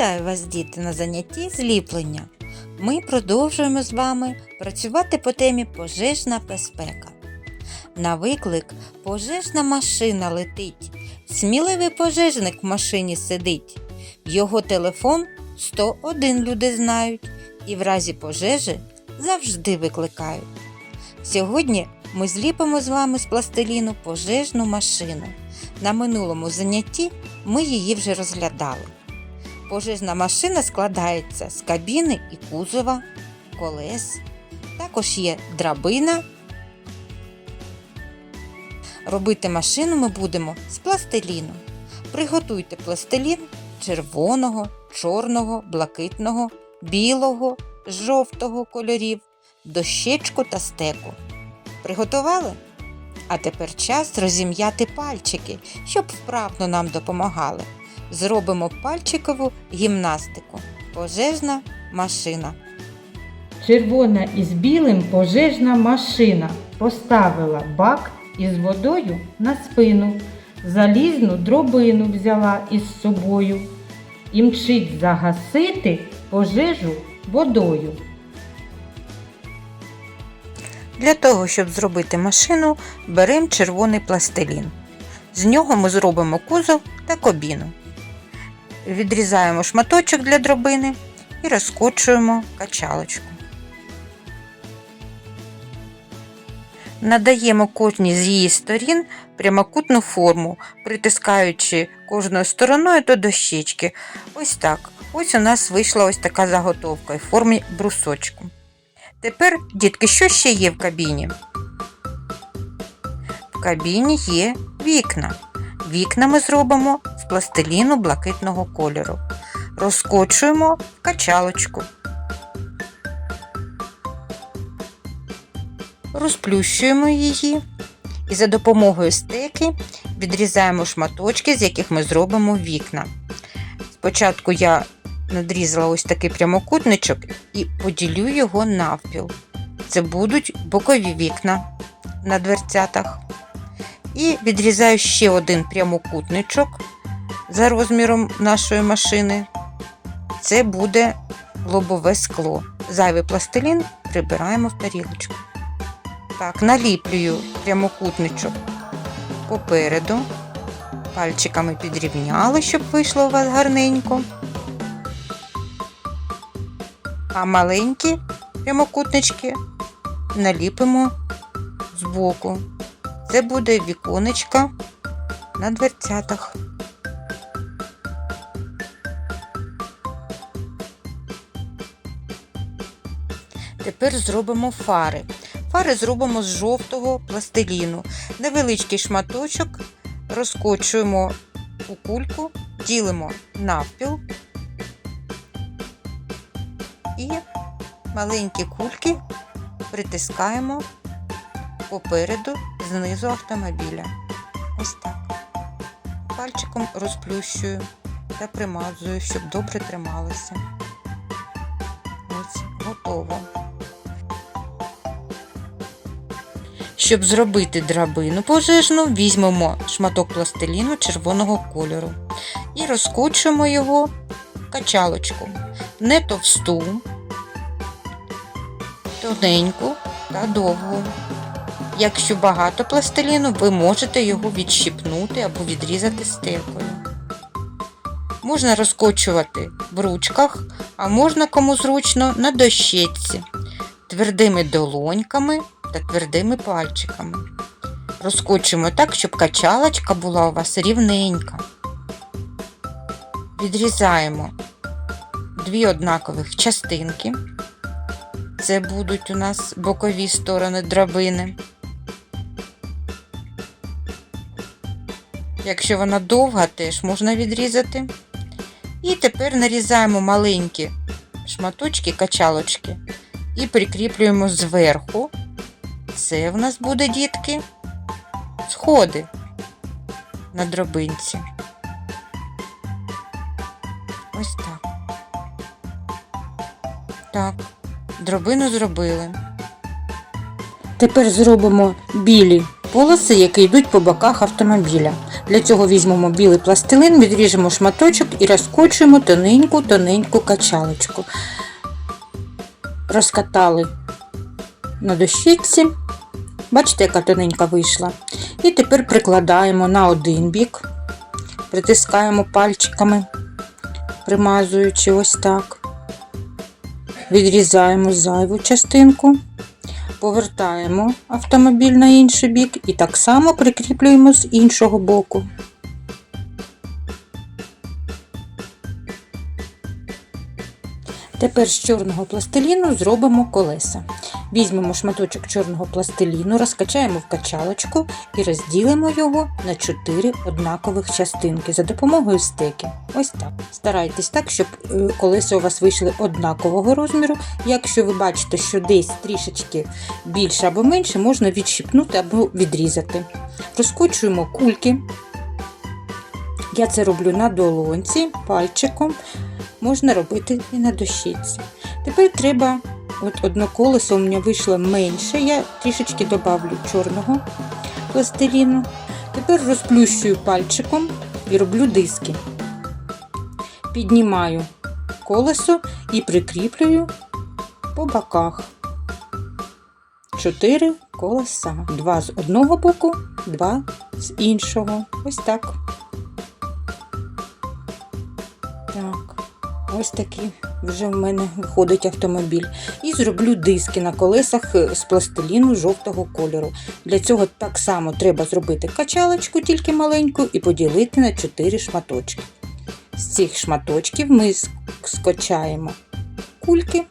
Вітаю вас, діти, на занятті зліплення. Ми продовжуємо з вами працювати по темі пожежна безпека. На виклик пожежна машина летить. Сміливий пожежник в машині сидить. Його телефон 101 люди знають і в разі пожежі завжди викликають. Сьогодні ми зліпимо з вами з пластиліну пожежну машину. На минулому занятті ми її вже розглядали. Пожежна машина складається з кабіни і кузова, колес. Також є драбина. Робити машину ми будемо з пластиліну. Приготуйте пластилін червоного, чорного, блакитного, білого, жовтого кольорів, дощечку та стеку. Приготували? А тепер час розім'яти пальчики, щоб вправно нам допомагали. Зробимо пальчикову гімнастику. Пожежна машина. Червона із білим пожежна машина поставила бак із водою на спину, залізну дробину взяла із собою і мчить загасити пожежу водою. Для того, щоб зробити машину, беремо червоний пластилін. З нього ми зробимо кузов та кабіну. Відрізаємо шматочок для дробини і розкочуємо качалочку. Надаємо кожній з її сторін прямокутну форму, притискаючи кожною стороною до дощечки. Ось так. Ось у нас вийшла ось така заготовка в формі брусочку. Тепер, дітки, що ще є в кабіні? В кабіні є вікна. Вікна ми зробимо з пластиліну блакитного кольору. Розкочуємо в качалочку. Розплющуємо її і за допомогою стеки відрізаємо шматочки, з яких ми зробимо вікна. Спочатку я надрізала ось такий прямокутничок і поділю його навпіл. Це будуть бокові вікна на дверцятах. І відрізаю ще один прямокутничок за розміром нашої машини. Це буде лобове скло. Зайвий пластилін прибираємо в тарілочку. Так, наліплюю прямокутничок попереду. Пальчиками підрівняли, щоб вийшло у вас гарненько. А маленькі прямокутнички наліпимо збоку. Це буде віконечка на дверцятах. Тепер зробимо фари. Фари зробимо з жовтого пластиліну. Невеличкий шматочок розкочуємо у кульку, ділимо навпіл і маленькі кульки притискаємо попереду знизу автомобіля. Ось так. Пальчиком розплющую та примазую, щоб добре трималося. Ось, готово. Щоб зробити драбину пожежну, візьмемо шматок пластиліну червоного кольору і розкочуємо його в качалочку. Не товсту, тоненьку та довгу. Якщо багато пластиліну, ви можете його відщипнути або відрізати стелкою. Можна розкочувати в ручках, а можна кому зручно на дощечці, твердими долоньками та твердими пальчиками. Розкочуємо так, щоб качалочка була у вас рівненька. Відрізаємо дві однакових частинки. Це будуть у нас бокові сторони драбини. Якщо вона довга, теж можна відрізати. І тепер нарізаємо маленькі шматочки качалочки і прикріплюємо зверху. Це в нас буде, дітки, сходи на дробинці. Ось так. Так, дробину зробили. Тепер зробимо білі полоси, які йдуть по боках автомобіля. Для цього візьмемо білий пластилин, відріжемо шматочок і розкочуємо тоненьку-тоненьку качалочку. Розкатали на дощечці. Бачите, яка тоненька вийшла. І тепер прикладаємо на один бік, притискаємо пальчиками, примазуючи ось так. Відрізаємо зайву частинку, повертаємо автомобіль на інший бік і так само прикріплюємо з іншого боку. Тепер з чорного пластиліну зробимо колеса. Візьмемо шматочок чорного пластиліну, розкачаємо в качалочку і розділимо його на 4 однакових частинки за допомогою стеки. Ось так. Старайтесь так, щоб е, колеса у вас вийшли однакового розміру. Якщо ви бачите, що десь трішечки більше або менше, можна відщипнути або відрізати. Розкочуємо кульки. Я це роблю на долонці, пальчиком. Можна робити і на дощиці. Тепер треба От одне колесо у мене вийшло менше, я трішечки добавлю чорного пластиліну. Тепер розплющую пальчиком і роблю диски. Піднімаю колесо і прикріплюю по боках. Чотири колеса. Два з одного боку, два з іншого. Ось так. Так. Ось такий вже в мене виходить автомобіль. І зроблю диски на колесах е, з пластиліну жовтого кольору. Для цього так само треба зробити качалочку, тільки маленьку, і поділити на 4 шматочки. З цих шматочків ми скочаємо кульки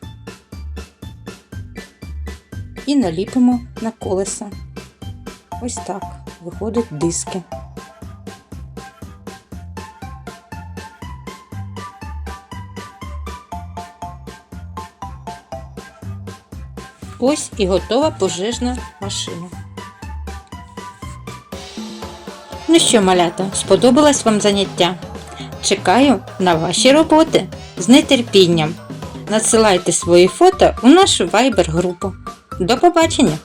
і наліпимо на колеса. Ось так виходять диски. Ось і готова пожежна машина. Ну що, малята, сподобалось вам заняття? Чекаю на ваші роботи з нетерпінням. Надсилайте свої фото у нашу вайбер групу. До побачення!